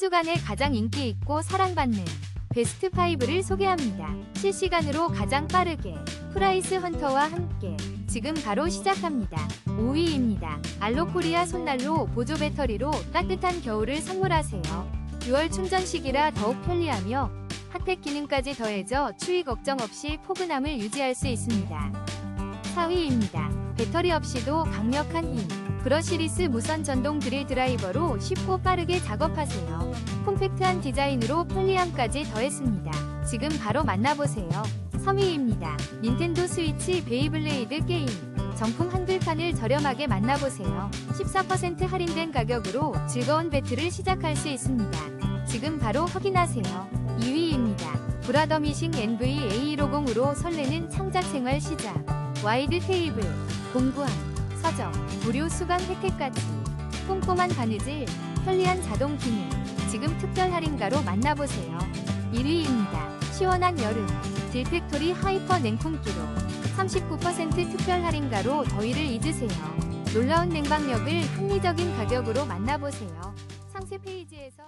주간에 가장 인기 있고 사랑받는 베스트 5를 소개합니다. 실시간으로 가장 빠르게 프라이스 헌터와 함께 지금 바로 시작합니다. 5위입니다. 알로코리아 손난로 보조 배터리로 따뜻한 겨울을 선물하세요. 6월 충전식이라 더욱 편리하며 핫팩 기능까지 더해져 추위 걱정 없이 포근함을 유지할 수 있습니다. 4위입니다. 배터리 없이도 강력한 힘. 브러시리스 무선 전동 드릴 드라이버로 쉽고 빠르게 작업하세요. 콤팩트한 디자인으로 편리함까지 더했습니다. 지금 바로 만나보세요. 3위입니다. 닌텐도 스위치 베이블레이드 게임. 정품 한글판을 저렴하게 만나보세요. 14% 할인된 가격으로 즐거운 배틀을 시작할 수 있습니다. 지금 바로 확인하세요. 2위입니다. 브라더미싱 NVA150으로 설레는 창작 생활 시작. 와이드 테이블, 공부함, 서적, 무료 수강 혜택까지. 꼼꼼한 바느질, 편리한 자동 기능. 지금 특별 할인가로 만나보세요. 1위입니다. 시원한 여름, 딜팩토리 하이퍼 냉풍기로 39% 특별 할인가로 더위를 잊으세요. 놀라운 냉방력을 합리적인 가격으로 만나보세요. 상세 페이지에서